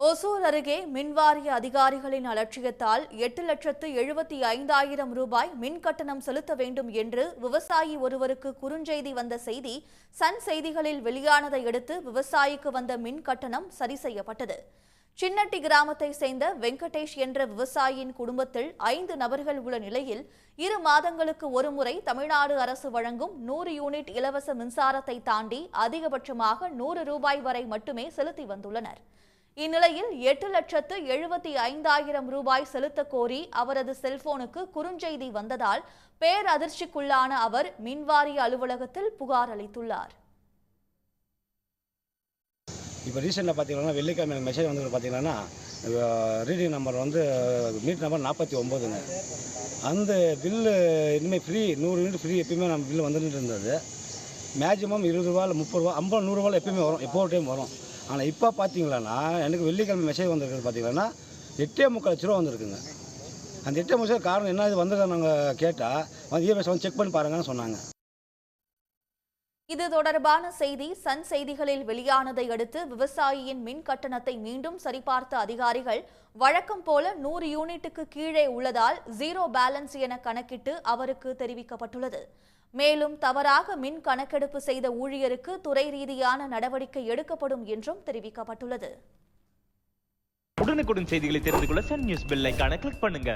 ஒசூர் அருகே மின்வாரிய அதிகாரிகளின் அலட்சியத்தால் எட்டு லட்சத்து எழுபத்தி ஐந்தாயிரம் ரூபாய் மின் கட்டணம் செலுத்த வேண்டும் என்று விவசாயி ஒருவருக்கு குறுஞ்செய்தி வந்த செய்தி சன் செய்திகளில் வெளியானதை அடுத்து விவசாயிக்கு வந்த மின் கட்டணம் சரி செய்யப்பட்டது. சின்னட்டி கிராமத்தை சேர்ந்த வெங்கடேஷ் என்ற விவசாயியின் குடும்பத்தில் ஐந்து நபர்கள் உள்ள நிலையில் இரு மாதங்களுக்கு ஒருமுறை தமிழ்நாடு அரசு வழங்கும் நூறு யூனிட் இலவச மின்சாரத்தை தாண்டி அதிகபட்சமாக நூறு ரூபாய் வரை மட்டுமே செலுத்தி வந்துள்ளனர். இந்நிலையில் எட்டு லட்சத்து எழுபத்தி ஐந்தாயிரம் ரூபாய் செலுத்தக் கோரி அவரது செல்போனுக்கு குறுஞ்செய்தி வந்ததால் பேரதிர்ச்சிக்குள்ளான அவர் மின்வாரிய அலுவலகத்தில் புகார் அளித்துள்ளார். இப்போ ரீசெண்டாக பார்த்தீங்கன்னா வெள்ளிக்கிழமை எனக்கு மெசேஜ் வந்து பார்த்தீங்கன்னா ரீடிங் நம்பர் வந்து மீட் நம்பர் நாற்பத்தி ஒம்போதுங்க அந்த பில்லு இனிமேல் ஃப்ரீ நூறு யூனிட் ஃப்ரீ எப்பயுமே நம்ம பில்லு வந்துட்டு இருந்தது. மேக்ஸிமம் இருபது ரூபா இல்லை முப்பது ரூபா ஐம்பது நூறுரூவா எப்பயுமே வரும் எப்போ ஒரு டைம் வரும். ஆனால் இப்போ பார்த்தீங்களன்னா எனக்கு வெள்ளிக்கிழமை மெசேஜ் வந்திருக்குது பார்த்தீங்கன்னா எட்டே முக்கால் லட்ச ரூபா வந்திருக்குங்க. அந்த எட்டே முக்கால் காரணம் என்ன? இது வந்ததை நாங்கள் கேட்டால் வந்து இஎம்எஸ் வந்து செக் பண்ணி பாருங்கன்னு சொன்னாங்க. இது தொடர்பான செய்தி சன் செய்திகளில் வெளியானதை அடுத்து விவசாயியின் மின் கட்டணத்தை மீண்டும் சரிபார்த்த அதிகாரிகள் வழக்கம் போல நூறு யூனிட்டுக்கு கீழே உள்ளதால் ஜீரோ பேலன்ஸ் என கணக்கிட்டு அவருக்கு தெரிவிக்கப்பட்டுள்ளது. மேலும் தவறாக மின் கணக்கெடுப்பு செய்த ஊழியருக்கு துறை ரீதியான நடவடிக்கை எடுக்கப்படும் என்றும் தெரிவிக்கப்பட்டுள்ளது. உடனுக்குடன் செய்திகளை தெரிந்து கொள்ள சன் நியூஸ் பெல் கிளிக் பண்ணுங்க.